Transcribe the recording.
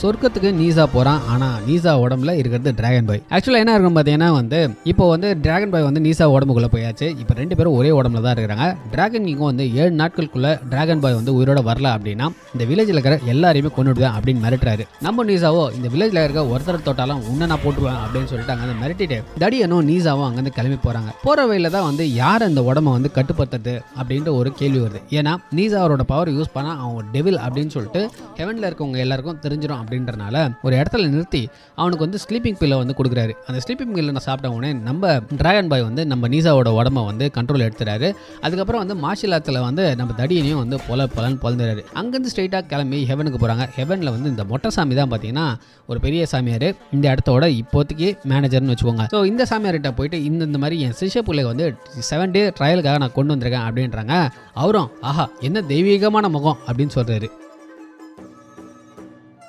சொர்க்கத்துக்கு நீசா போறான். ஆனா நீசா உடம்புல இருக்கிறது டிராகன் பாய் ஆக்சுவலா என்ன இருக்கும் பாத்தீங்கன்னா வந்து இப்போ வந்து டிராகன் பாய் வந்து நீசா உடம்புக்குள்ள போயாச்சு. இப்போ ரெண்டு பேரும் ஒரே உடம்புல தான் இருக்கிறாங்க. டிராகன் கிங்கும் வந்து ஏழு நாட்களுக்குள்ள டிராகன் பாய் வந்து உயிரோட வரல அப்படின்னா இந்த வில்லேஜில் இருக்கிற எல்லாரையுமே கொண்டுடுவேன் அப்படின்னு மிரட்டுறாரு. நம்ம நீசாவோ இந்த வில்லேஜில் இருக்க ஒருத்தர் தொட்டாலும் உன்னை நான் போட்டுவேன் அப்படின்னு சொல்லிட்டு அங்கே மிரட்டிட்டு தடியனும் நீசாவும் அங்கேருந்து கிளம்பி போறாங்க. போற வழியில தான் வந்து யார் அந்த உடம்ப வந்து கட்டுப்படுத்துறது அப்படின்ற ஒரு கேள்வி வருது. ஏன்னா நீசா அவரோட பவர் யூஸ் பண்ணா அவன் டெவில் அப்படின்னு சொல்லிட்டு ஹெவன்ல இருக்கவங்க எல்லாருக்கும் தெரிஞ்சிடும் அப்படின்றனால ஒரு இடத்துல நிறுத்தி அவனுக்கு வந்து ஸ்லீப்பிங் பில்லை வந்து கொடுக்குறாரு. அந்த ஸ்லீப்பிங் பில்லை நான் சாப்பிட்ட உடனே நம்ம டிராகன் பாய் வந்து நம்ம நீசாவோட உடம்ப வந்து கண்ட்ரோல் எடுத்துறாரு. அதுக்கப்புறம் வந்து மார்ஷியல் ஆர்த்தில் வந்து நம்ம தடியனையும் வந்து பொல பொலன்னு பொழந்துறாரு அங்கேருந்து ஸ்ட்ரெயிட்டாக கிளம்பி ஹெவனுக்கு போகிறாங்க ஹெவனில் வந்து இந்த மொட்டை சாமி தான் பார்த்தீங்கன்னா ஒரு பெரிய சாமியார். இந்த இடத்தோட இப்போதைக்கு மேனேஜர்னு வச்சுக்கோங்க. ஸோ இந்த சாமியார்கிட்ட போயிட்டு இந்த இந்த மாதிரி என் சிஷ்ய பிள்ளைக்கு வந்து செவன் டே ட்ரையலுக்காக நான் கொண்டு வந்திருக்கேன் அப்படின்றாங்க. அவரும் ஆஹா என்ன தெய்வீகமான முகம் அப்படின்னு சொல்கிறாரு